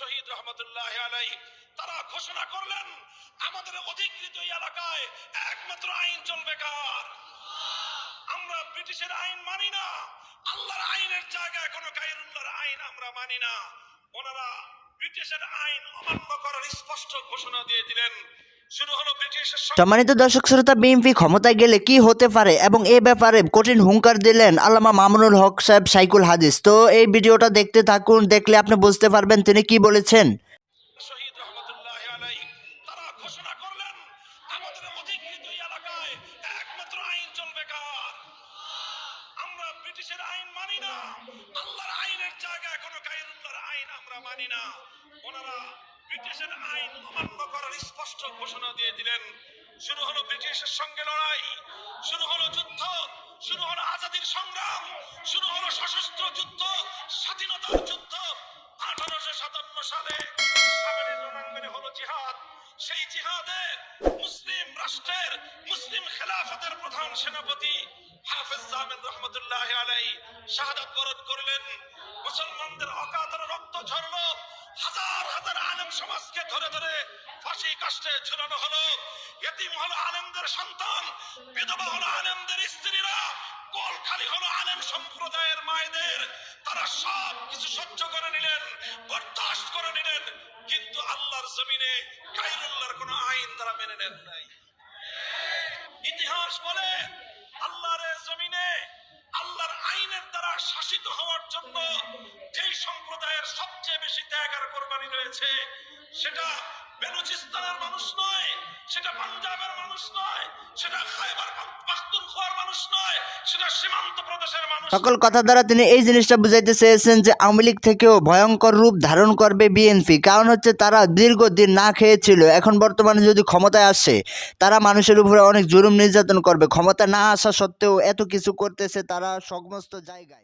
শহীদ রহমতুল্লাহ আলাই তারা ঘোষণা করলেন, আমাদের অধিকৃত এলাকায় একমাত্র আইন চলবে কার? আমরা ব্রিটিশের আইন মানি না, আল্লাহর আইনের জায়গায় কোনো গায়রুল্লাহর আইন আমরা মানি না। ওনারা ব্রিটিশের আইন অমান্য করার স্পষ্ট ঘোষণা দিয়ে দিলেন সম্মানিত দর্শক শ্রোতা বিএনপি ক্ষমতায় গেলে কি হতে পারে এবং এ ব্যাপারে কঠিন হুঙ্কার দিলেন আল্লামা মামুনুল হক সাহেব সাইকুল হাদিস। তো এই ভিডিওটা দেখতে থাকুন দেখলে আপনি বুঝতে পারবেন তিনি কি বলেছেন। আইন ব্রিটিশের মানি না আল্লাহর আইনের জায়গায় কোনো গায়রুল্লাহর আইন আমরা মানি না। ওনারা ব্রিটিশের আইন অমান্য করার স্পষ্ট ঘোষণা দিয়ে দিলেন। শুরু হলো ব্রিটিশের সঙ্গে লড়াই, শুরু হলো যুদ্ধ, শুরু হলো আজাদির সংগ্রাম, শুরু হলো সশস্ত্র যুদ্ধ, স্বাধীনতার যুদ্ধ। আঠারোশো সাতান্ন সালে হলো জিহাদ। সেই জিহাদে মুসলিম রাষ্ট্রের, মুসলিম খেলাফতের প্রধান সেনাপতি হাফেজ জামেদ রহমতুল্লাহ আলাই শাহাদাত বরণ করলেন। মুসলমানদের অকাতর সমাজকে ধরে ধরে ফাঁসি কাষ্টে ঝুলানো হলো। এতিম হলো আলেমদের সন্তান, বিধবা হলো আলেমদের স্ত্রীরা, কল খালি হলো আলেম সম্প্রদায়ের মায়েদের। তারা সব কিছু সহ্য করে নিলেন, বরদাস্ত করে নিলেন, কিন্তু আল্লাহর জমিনে গাইরুল্লাহর কোনো আইন তারা মেনে নেন নাই। ইতিহাস বলে যেই সম্প্রদায়ের সবচেয়ে বেশি ত্যাগ আর কোরবানি রয়েছে সেটা বেলুচিস্তানের মানুষ নয় সেটা পাঞ্জাবের মানুষ নয় সেটা খাইবার পাখতুনখোয়ার মানুষ নয় সেটা সীমান্ত প্রদেশের মানুষ সকল কথা দ্বারা তিনি এই জিনিসটা বুঝাইতে চেয়েছেন যে আওয়ামী লীগ থেকেও ভয়ঙ্কর রূপ ধারণ করবে বিএনপি। কারণ হচ্ছে তারা দীর্ঘদিন না খেয়েছিল এখন বর্তমানে যদি ক্ষমতায় আসে তারা মানুষের উপরে অনেক জুলুম নির্যাতন করবে। ক্ষমতা না আসা সত্ত্বেও এত কিছু করতেছে তারা সমস্ত জায়গায়।